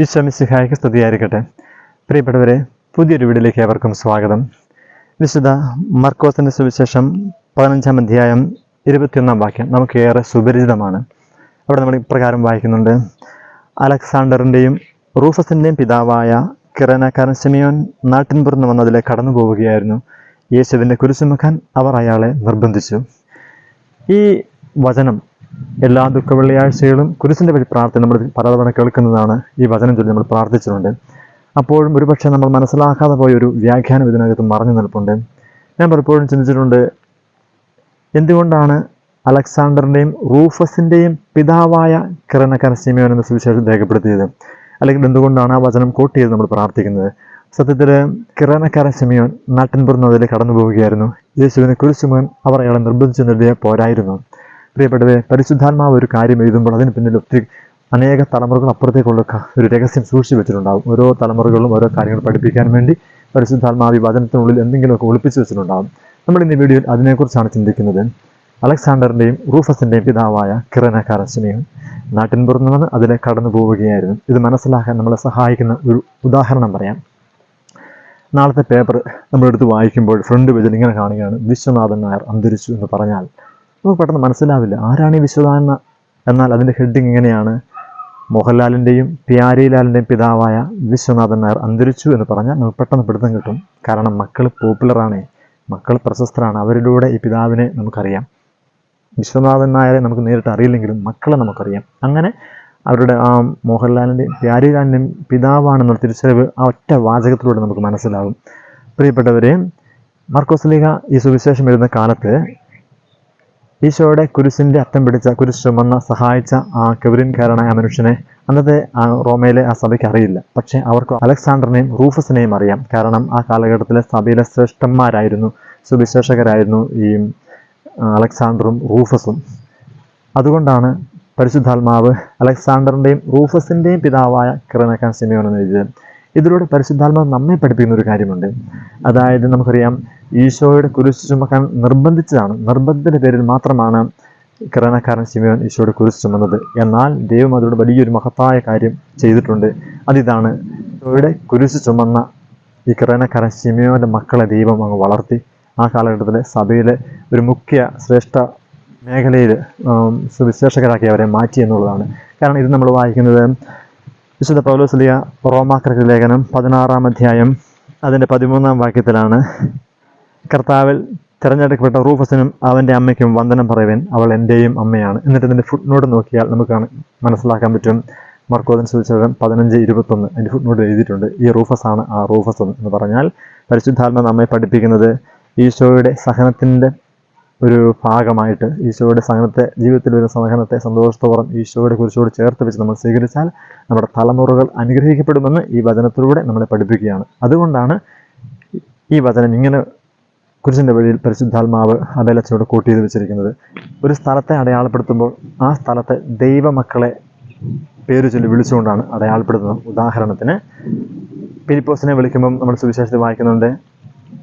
ഈശ്വമിസിഹായ്ക്ക് സ്തുതിയായിരിക്കട്ടെ. പ്രിയപ്പെട്ടവരെ പുതിയൊരു വീഡിയോയിലേക്ക് ഏവർക്കും സ്വാഗതം. വിശുദ്ധ മർക്കോസിന്റെ സുവിശേഷം പതിനഞ്ചാം അധ്യായം ഇരുപത്തിയൊന്നാം വാക്യം നമുക്ക് ഏറെ സുപരിചിതമാണ്. അവിടെ നമ്മൾ ഇപ്രകാരം വായിക്കുന്നുണ്ട്. അലക്സാണ്ടറിന്റെയും റൂഫസിന്റെയും പിതാവായ കിറനക്കാരൻ സിമിയോൻ നാട്ടിൻപുറന്ന് വന്ന് അതിലെ കടന്നു പോവുകയായിരുന്നു യേശുവിന്റെ കുരിശുമുഖാൻ അവർ അയാളെ നിർബന്ധിച്ചു. ഈ വചനം എല്ലാ ദുഃഖ വെള്ളിയാഴ്ചകളും കുരിശിന്റെ വഴി പ്രാർത്ഥന നമ്മൾ പലതവണ കേൾക്കുന്നതാണ് ഈ വചനം ചൊല്ലി നമ്മൾ പ്രാർത്ഥിച്ചിട്ടുണ്ട്. അപ്പോഴും ഒരുപക്ഷെ നമ്മൾ മനസ്സിലാക്കാതെ പോയ ഒരു വ്യാഖ്യാനം ഇതിനകത്ത് മറഞ്ഞു നിൽപ്പുണ്ട്. ഞാൻ പലപ്പോഴും ചിന്തിച്ചിട്ടുണ്ട് എന്തുകൊണ്ടാണ് അലക്സാണ്ടറിന്റെയും റൂഫസിന്റെയും പിതാവായ കിരണക്കര സിമിയോൻ എന്ന സുവിശേഷം രേഖപ്പെടുത്തിയത്? അല്ലെങ്കിൽ എന്തുകൊണ്ടാണ് ആ വചനം കോട്ട് ചെയ്ത് നമ്മൾ പ്രാർത്ഥിക്കുന്നത്? സത്യത്തിൽ കിരണക്കര സിമിയോൻ നാട്ടിൻപുറം അതിൽ കടന്നു പോവുകയായിരുന്നു യേശുവിനെ കുരിശുമോൻ അവർ അയാളെ നിർബന്ധിച്ചു നൽകിയ പോരായിരുന്നു. പ്രിയപ്പെട്ടവരെ പരിശുദ്ധാത്മാവ് ഒരു കാര്യം എഴുതുമ്പോൾ അതിന് പിന്നിൽ ഒത്തിരി അനേക തലമുറകൾ അപ്പുറത്തേക്കുള്ള ഒരു രഹസ്യം സൂക്ഷിച്ചു വെച്ചിട്ടുണ്ടാകും ഓരോ തലമുറകളിലും ഓരോ കാര്യങ്ങൾ പഠിപ്പിക്കാൻ വേണ്ടി പരിശുദ്ധാത്മാവ് വചനത്തിനുള്ളിൽ എന്തെങ്കിലുമൊക്കെ ഒളിപ്പിച്ചു വെച്ചിട്ടുണ്ടാകും നമ്മൾ ഇന്ന് വീഡിയോ വീഡിയോയിൽ അതിനെക്കുറിച്ചാണ് ചിന്തിക്കുന്നത്. അലക്സാണ്ടറിന്റെയും റൂഫസിന്റെയും പിതാവായ കിറനക്കാര നാട്ടിൻ നാട്ടിൻപുറത്ത് നിന്ന് അതിലെ കടന്നു പോവുകയായിരുന്നു. ഇത് മനസ്സിലാക്കാൻ നമ്മളെ സഹായിക്കുന്ന ഒരു ഉദാഹരണം പറയാം. നാളത്തെ പേപ്പർ നമ്മളെടുത്ത് വായിക്കുമ്പോൾ ഫ്രണ്ട് പേജിൽ ഇങ്ങനെ കാണുകയാണ് വിശ്വനാഥൻ നായർ അന്തരിച്ചു എന്ന് പറഞ്ഞാൽ നമുക്ക് പെട്ടെന്ന് മനസ്സിലാവില്ല. ആരാണ് ഈ വിശ്വനാഥൻ എന്നാൽ അതിന്റെ ഹെഡിങ് ഇങ്ങനെയാണ് മോഹൻലാലിന്റെയും പ്യാരിലാലിന്റെയും പിതാവായ വിശ്വനാഥൻ നായർ അന്തരിച്ചു എന്ന് പറഞ്ഞാൽ നമുക്ക് പെട്ടെന്ന് പിടുത്തം കിട്ടും. കാരണം മക്കൾ പോപ്പുലറാണ് മക്കൾ പ്രശസ്തരാണ്. അവരിലൂടെ ഈ പിതാവിനെ നമുക്കറിയാം. വിശ്വനാഥൻ നായരെ നമുക്ക് നേരിട്ട് അറിയില്ലെങ്കിലും മക്കളെ നമുക്കറിയാം. അങ്ങനെ അവരുടെ ആ മോഹൻലാലിന്റെയും പ്യാരിലാലിന്റെയും പിതാവാണെന്നുള്ള തിരിച്ചറിവ് ആ ഒറ്റ വാചകത്തിലൂടെ നമുക്ക് മനസ്സിലാകും പ്രിയപ്പെട്ടവരെ മാർക്കോസ്ലിഹ ഈ സുവിശേഷം എഴുതുന്ന കാലത്ത് ഈശോയുടെ കുരിശിന്റെ അറ്റം പിടിച്ച കുരിശ് ചുമന്ന സഹായിച്ച ആ കെവരിൻകാരനായ മനുഷ്യനെ അന്നത്തെ റോമയിലെ ആ സഭയ്ക്ക് അറിയില്ല. പക്ഷേ അവർക്ക് അലക്സാണ്ടറിനെയും റൂഫസിനെയും അറിയാം. കാരണം ആ കാലഘട്ടത്തിലെ സഭയിലെ ശ്രേഷ്ഠന്മാരായിരുന്നു സുവിശേഷകരായിരുന്നു ഈ അലക്സാണ്ടറും റൂഫസും. അതുകൊണ്ടാണ് പരിശുദ്ധാത്മാവ് അലക്സാണ്ടറിന്റെയും റൂഫസിന്റെയും പിതാവായ കിറനക്കാൻ സിമിയോണെന്ന് എഴുതിയത് ഇതിലൂടെ പരിശുദ്ധാത്മാവ് നമ്മെ പഠിപ്പിക്കുന്ന ഒരു കാര്യമുണ്ട്. അതായത് നമുക്കറിയാം ഈശോയുടെ കുരിശ് ചുമക്കാൻ നിർബന്ധിച്ചതാണ്. നിർബന്ധത്തിന്റെ പേരിൽ മാത്രമാണ് കിരണക്കാരൻ സിമിയോൻ ഈശോയുടെ കുരിശ് ചുമന്നത്. എന്നാൽ ദൈവം അതിലൂടെ വലിയൊരു മഹത്തായ കാര്യം ചെയ്തിട്ടുണ്ട്. അതിതാണ് ഈശോയുടെ കുരിശ് ചുമന്ന ഈ കിരണക്കാരൻ ശിമയോന്റെ മക്കളെ ദൈവം അങ്ങ് വളർത്തി. ആ കാലഘട്ടത്തിലെ സഭയിലെ ഒരു മുഖ്യ ശ്രേഷ്ഠ മേഖലയിൽ സുവിശേഷകരാക്കി അവരെ മാറ്റി എന്നുള്ളതാണ്. കാരണം ഇത് നമ്മൾ വായിക്കുന്നത് വിശുദ്ധ പൗലോസ്ലിയ റോമാക്രക്ക് ലേഖനം പതിനാറാം അധ്യായം അതിന്റെ പതിമൂന്നാം വാക്യത്തിലാണ്. കർത്താവിൽ തിരഞ്ഞെടുക്കപ്പെട്ട റൂഫസിനും അവന്റെ അമ്മയ്ക്കും വന്ദനം പറയുവൻ അവൾ എന്റെയും അമ്മയാണ്. എന്നിട്ട് ഇതിന്റെ ഫുഡ് നോട്ട് നോക്കിയാൽ നമുക്ക് മനസ്സിലാക്കാൻ പറ്റും. മർക്കോദൻ സുവിശേഷം പതിനഞ്ച് ഇരുപത്തൊന്ന് അതിന്റെ ഫുഡ് നോട്ട് എഴുതിയിട്ടുണ്ട്. ഈ റൂഫസാണ് ആ റൂഫസ് എന്ന് പറഞ്ഞാൽ പരിശുദ്ധാത്മ നമ്മെ പഠിപ്പിക്കുന്നത് ഈശോയുടെ സഹനത്തിന്റെ ഒരു ഭാഗമായിട്ട് ഈശോയുടെ സഹനത്തെ ജീവിതത്തിൽ വരുന്ന സഹനത്തെ സന്തോഷത്തോളം ഈശോയുടെ കുറിച്ചോട് ചേർത്ത് വെച്ച് നമ്മൾ സ്വീകരിച്ചാൽ നമ്മുടെ തലമുറകൾ അനുഗ്രഹിക്കപ്പെടുമെന്ന് ഈ വചനത്തിലൂടെ നമ്മളെ പഠിപ്പിക്കുകയാണ്. അതുകൊണ്ടാണ് ഈ വചനം ഇങ്ങനെ കുരിശിന്റെ വഴിയിൽ പരിശുദ്ധാത്മാവ് അബലച്ചോട് കൂട്ടി ചെയ്ത് വെച്ചിരിക്കുന്നത്. ഒരു സ്ഥലത്തെ അടയാളപ്പെടുത്തുമ്പോൾ ആ സ്ഥലത്തെ ദൈവമക്കളെ പേര് ചൊല്ലി വിളിച്ചുകൊണ്ടാണ് അടയാളപ്പെടുത്തുന്നത്. ഉദാഹരണത്തിന് പിലിപ്പോസിനെ വിളിക്കുമ്പം നമ്മൾ സുവിശേഷത്തിൽ വായിക്കുന്നുണ്ട്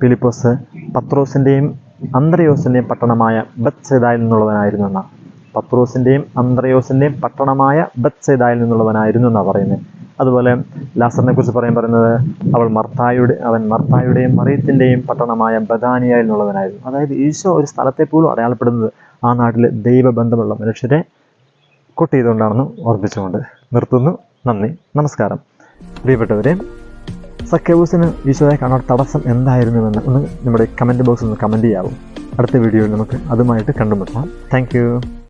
പിലിപ്പോസ് പത്രോസിന്റെയും അന്ത്രയോസിന്റെയും പട്ടണമായ ബത്സേദായിൽ നിന്നുള്ളവനായിരുന്നു എന്നാണ് പത്രോസിന്റെയും അന്ത്രയോസിന്റെയും പട്ടണമായ ബത്സേദായിൽ നിന്നുള്ളവനായിരുന്നു എന്നാണ് പറയുന്നത് അതുപോലെ ലാസറിനെ കുറിച്ച് പറയാൻ പറയുന്നത് അവൾ മർത്തായുടെ അവൻ മർത്തായുടെയും മറിയത്തിന്റെയും പട്ടണമായ ബദാനിയയിൽ നിന്നുള്ളവനായിരുന്നു. അതായത് ഈശോ ഒരു സ്ഥലത്തെ പോലും അടയാളപ്പെടുന്നത് ആ നാട്ടിലെ ദൈവബന്ധമുള്ള മനുഷ്യരെ കൊട്ട് ചെയ്തുകൊണ്ടാണെന്ന് ഓർമ്മിച്ചുകൊണ്ട് നിർത്തുന്നു. നന്ദി നമസ്കാരം. പ്രിയപ്പെട്ടവരെ സഖ്യബൂസിന് ഈശോയെ കാണാൻ തടസ്സം എന്തായിരുന്നുവെന്ന് ഒന്ന് നമ്മുടെ കമന്റ് ബോക്സിൽ ഒന്ന് കമന്റ് ചെയ്യാവും. അടുത്ത വീഡിയോയിൽ നമുക്ക് അതുമായിട്ട് കണ്ടുമുട്ടാം. താങ്ക്